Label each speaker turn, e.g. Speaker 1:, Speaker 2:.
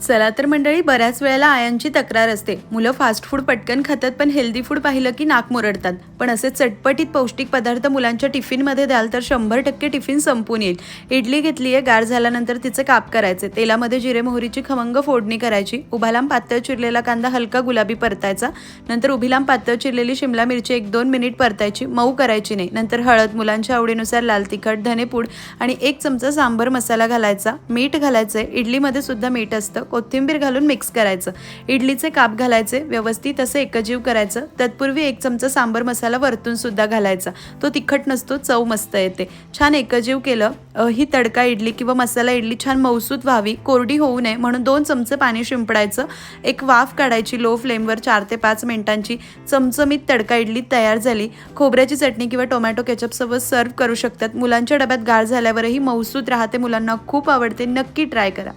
Speaker 1: चला तर मंडळी बऱ्याच वेळेला आयांची तक्रार असते. मुलं फास्ट फूड पटकन खातात पण हेल्दी फूड पाहिलं की नाक मुरडतात. पण असे चटपटीत पौष्टिक पदार्थ मुलांच्या टिफिनमध्ये द्याल तर शंभर टक्के टिफिन संपून येईल. इडली घेतली आहे गार झाल्यानंतर तिचे काप करायचे. तेलामध्ये जिरे मोहरीची खमंग फोडणी करायची. उभालाम पातळ चिरलेला कांदा हलका गुलाबी परतायचा. नंतर उभीलाम पातळ चिरलेली शिमला मिरची एक दोन मिनिट परतायची. मऊ करायची नाही. नंतर हळद मुलांच्या आवडीनुसार लाल तिखट धनेपूड आणि एक चमचा सांबर मसाला घालायचा. मीठ घालायचं इडलीमध्ये सुद्धा मीठ असतं. कोथिंबीर घालून मिक्स करायचं. इडलीचे काप घालायचे व्यवस्थित असं एकजीव करायचं. तत्पूर्वी एक चमचा सांबर मसाला वरतून सुद्धा घालायचा. तो तिखट नसतो चव मस्त येते. छान एकजीव केलं. ही तडका इडली किंवा मसाला इडली छान मऊसूत व्हावी कोरडी होऊ नये म्हणून दोन चमचे पाणी शिंपडायचं. एक वाफ काढायची लो फ्लेमवर चार ते पाच मिनिटांची. चमचमीत तडका इडली तयार झाली. खोबऱ्याची चटणी किंवा टोमॅटो केचपसोबत सर्व करू शकतात. मुलांच्या डब्यात गाळ झाल्यावरही मऊसूत राहते मुलांना. खूप आवडते. नक्की ट्राय करा.